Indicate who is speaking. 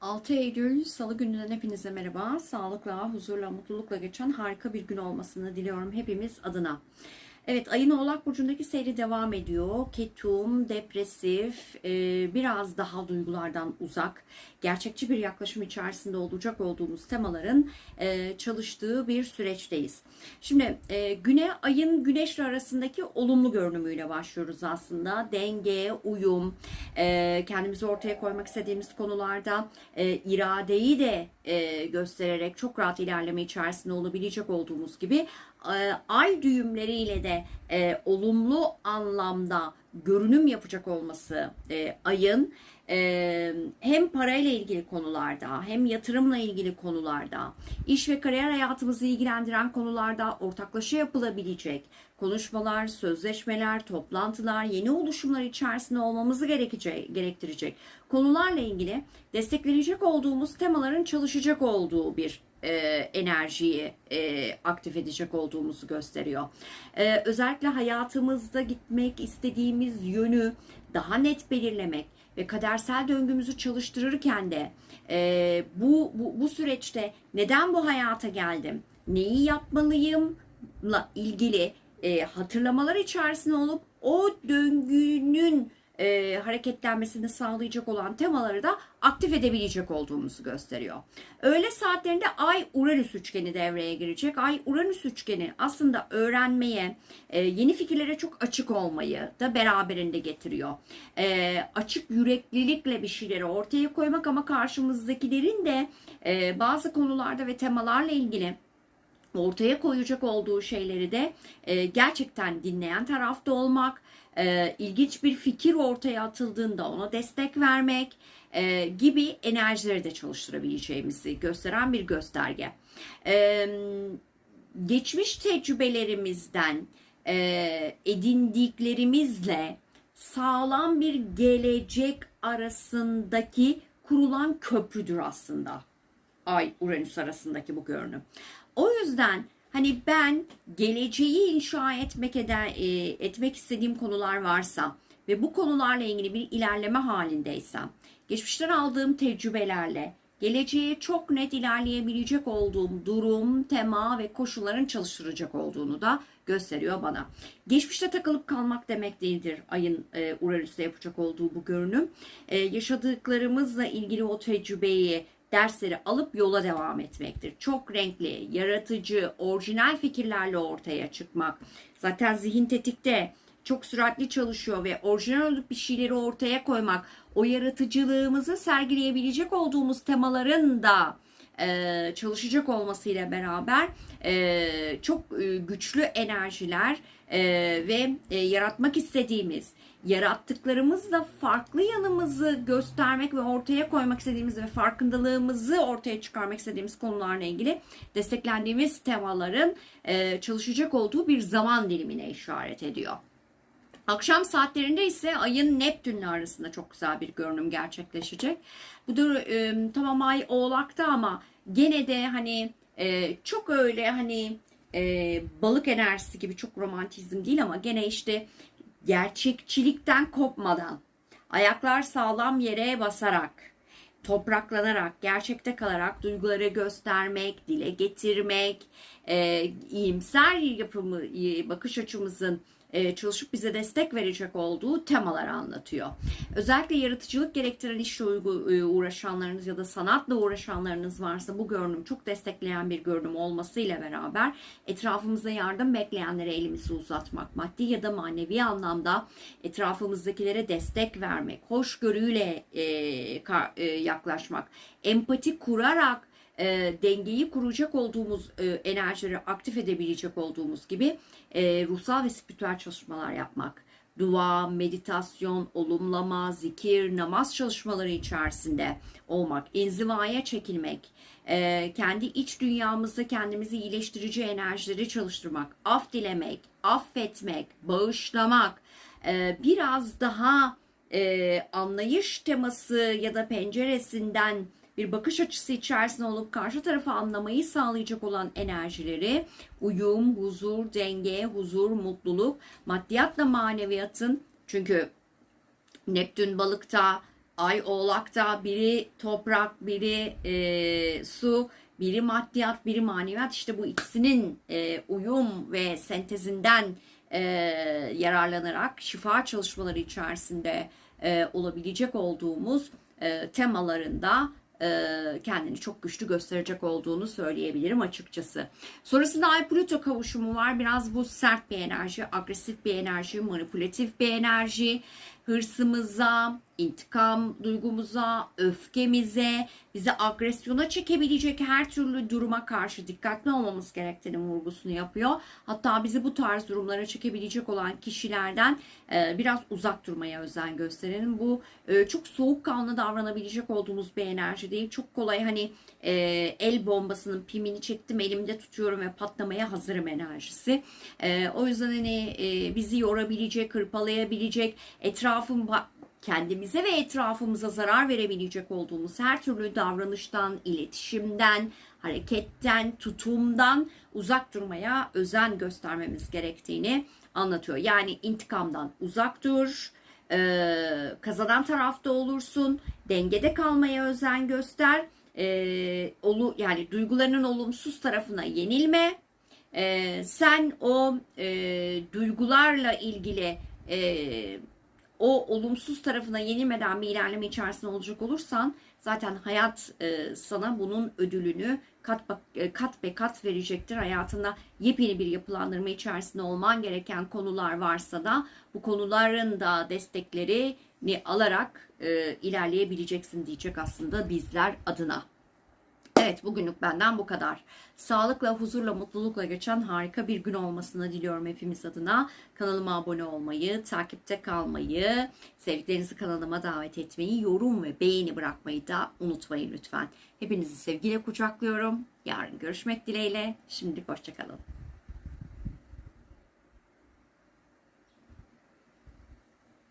Speaker 1: 6 Eylül Salı gününden hepinize merhaba. Sağlıkla, huzurla, mutlulukla geçen harika bir gün olmasını diliyorum hepimiz adına. Evet, ayın Oğlak Burcu'ndaki seyri devam ediyor. Ketum, depresif, e, biraz daha duygulardan uzak, gerçekçi bir yaklaşım içerisinde olacak olduğumuz temaların e, çalıştığı bir süreçteyiz. Şimdi e, güne ayın güneşle arasındaki olumlu görünümüyle başlıyoruz aslında. Denge, uyum, kendimizi ortaya koymak istediğimiz konularda iradeyi de göstererek çok rahat ilerleme içerisinde olabilecek olduğumuz gibi ay düğümleriyle de e, olumlu anlamda görünüm yapacak olması e, ayın e, hem parayla ilgili konularda hem yatırımla ilgili konularda iş ve kariyer hayatımızı ilgilendiren konularda ortaklaşa yapılabilecek konuşmalar, sözleşmeler, toplantılar, yeni oluşumlar içerisinde olmamızı gerekecek, gerektirecek konularla ilgili desteklenecek olduğumuz temaların çalışacak olduğu bir e, enerjiyi e, aktif edecek olduğumuzu gösteriyor. E, özellikle hayatımızda gitmek istediğimiz yönü daha net belirlemek ve kadersel döngümüzü çalıştırırken de e, bu, bu bu süreçte neden bu hayata geldim, neyi yapmalıyımla ilgili e, hatırlamalar içerisinde olup o döngünün e, hareketlenmesini sağlayacak olan temaları da aktif edebilecek olduğumuzu gösteriyor. Öğle saatlerinde Ay Uranüs üçgeni devreye girecek. Ay Uranüs üçgeni aslında öğrenmeye, e, yeni fikirlere çok açık olmayı da beraberinde getiriyor. E, açık yüreklilikle bir şeyleri ortaya koymak ama karşımızdakilerin de e, bazı konularda ve temalarla ilgili ortaya koyacak olduğu şeyleri de e, gerçekten dinleyen tarafta olmak, e, ilginç bir fikir ortaya atıldığında ona destek vermek e, gibi enerjileri de çalıştırabileceğimizi gösteren bir gösterge. E, geçmiş tecrübelerimizden e, edindiklerimizle sağlam bir gelecek arasındaki kurulan köprüdür aslında. Ay Uranüs arasındaki bu görünüm. O yüzden hani ben geleceği inşa etmek eder, e, etmek istediğim konular varsa ve bu konularla ilgili bir ilerleme halindeysem, geçmişten aldığım tecrübelerle geleceğe çok net ilerleyebilecek olduğum durum, tema ve koşulların çalıştıracak olduğunu da gösteriyor bana. Geçmişte takılıp kalmak demek değildir ayın e, Uranüs'te yapacak olduğu bu görünüm. E, yaşadıklarımızla ilgili o tecrübeyi dersleri alıp yola devam etmektir. Çok renkli, yaratıcı, orijinal fikirlerle ortaya çıkmak. Zaten zihin tetikte çok süratli çalışıyor ve orijinal olup bir şeyleri ortaya koymak, o yaratıcılığımızı sergileyebilecek olduğumuz temaların da e, çalışacak olmasıyla beraber çok güçlü enerjiler ve yaratmak istediğimiz yarattıklarımızla farklı yanımızı göstermek ve ortaya koymak istediğimiz ve farkındalığımızı ortaya çıkarmak istediğimiz konularla ilgili desteklendiğimiz temaların çalışacak olduğu bir zaman dilimine işaret ediyor. Akşam saatlerinde ise ayın Neptün'le arasında çok güzel bir görünüm gerçekleşecek. Bu da e, tamam ay oğlakta ama gene de hani e, çok öyle hani e, balık enerjisi gibi çok romantizm değil ama gene işte gerçekçilikten kopmadan, ayaklar sağlam yere basarak, topraklanarak, gerçekte kalarak duyguları göstermek, dile getirmek, e, iyimser yapımı, bakış açımızın e, çalışıp bize destek verecek olduğu temalar anlatıyor. Özellikle yaratıcılık gerektiren işle e, uğraşanlarınız ya da sanatla uğraşanlarınız varsa bu görünüm çok destekleyen bir görünüm olmasıyla beraber etrafımızda yardım bekleyenlere elimizi uzatmak, maddi ya da manevi anlamda etrafımızdakilere destek vermek, hoşgörüyle e, yaklaşmak, empati kurarak e, dengeyi kuracak olduğumuz e, enerjileri aktif edebilecek olduğumuz gibi e, ruhsal ve spiritüel çalışmalar yapmak, dua, meditasyon, olumlama, zikir, namaz çalışmaları içerisinde olmak, inzivaya çekilmek, e, kendi iç dünyamızda kendimizi iyileştirici enerjileri çalıştırmak, af dilemek, affetmek, bağışlamak, e, biraz daha e, anlayış teması ya da penceresinden bir bakış açısı içerisinde olup karşı tarafı anlamayı sağlayacak olan enerjileri uyum, huzur, denge, huzur, mutluluk, maddiyatla maneviyatın çünkü Neptün balıkta Ay Oğlak'ta biri toprak, biri e, su, biri maddiyat, biri maneviyat. İşte bu ikisinin e, uyum ve sentezinden e, yararlanarak şifa çalışmaları içerisinde e, olabilecek olduğumuz e, temalarında kendini çok güçlü gösterecek olduğunu söyleyebilirim açıkçası. Sonrasında Ay Plüto kavuşumu var. Biraz bu sert bir enerji, agresif bir enerji, manipülatif bir enerji. Hırsımıza, intikam duygumuza, öfkemize, bizi agresyona çekebilecek her türlü duruma karşı dikkatli olmamız gerektiğini vurgusunu yapıyor. Hatta bizi bu tarz durumlara çekebilecek olan kişilerden e, biraz uzak durmaya özen gösterelim. Bu e, çok soğukkanlı davranabilecek olduğumuz bir enerji değil. Çok kolay hani e, el bombasının pimini çektim elimde tutuyorum ve patlamaya hazırım enerjisi. E, o yüzden hani bizi yorabilecek, hırpalayabilecek, etrafın ba- kendimize ve etrafımıza zarar verebilecek olduğumuz her türlü davranıştan, iletişimden, hareketten, tutumdan uzak durmaya özen göstermemiz gerektiğini anlatıyor. Yani intikamdan uzak dur, ee, kazanan tarafta olursun, dengede kalmaya özen göster, ee, olu yani duygularının olumsuz tarafına yenilme. Ee, sen o e, duygularla ilgili e, o olumsuz tarafına yenilmeden bir ilerleme içerisinde olacak olursan zaten hayat e, sana bunun ödülünü kat, e, kat be kat verecektir. Hayatında yepyeni bir yapılandırma içerisinde olman gereken konular varsa da bu konuların da desteklerini alarak e, ilerleyebileceksin diyecek aslında bizler adına. Evet bugünlük benden bu kadar. Sağlıkla, huzurla, mutlulukla geçen harika bir gün olmasını diliyorum hepimiz adına. Kanalıma abone olmayı, takipte kalmayı, sevdiklerinizi kanalıma davet etmeyi, yorum ve beğeni bırakmayı da unutmayın lütfen. Hepinizi sevgiyle kucaklıyorum. Yarın görüşmek dileğiyle. Şimdilik hoşçakalın.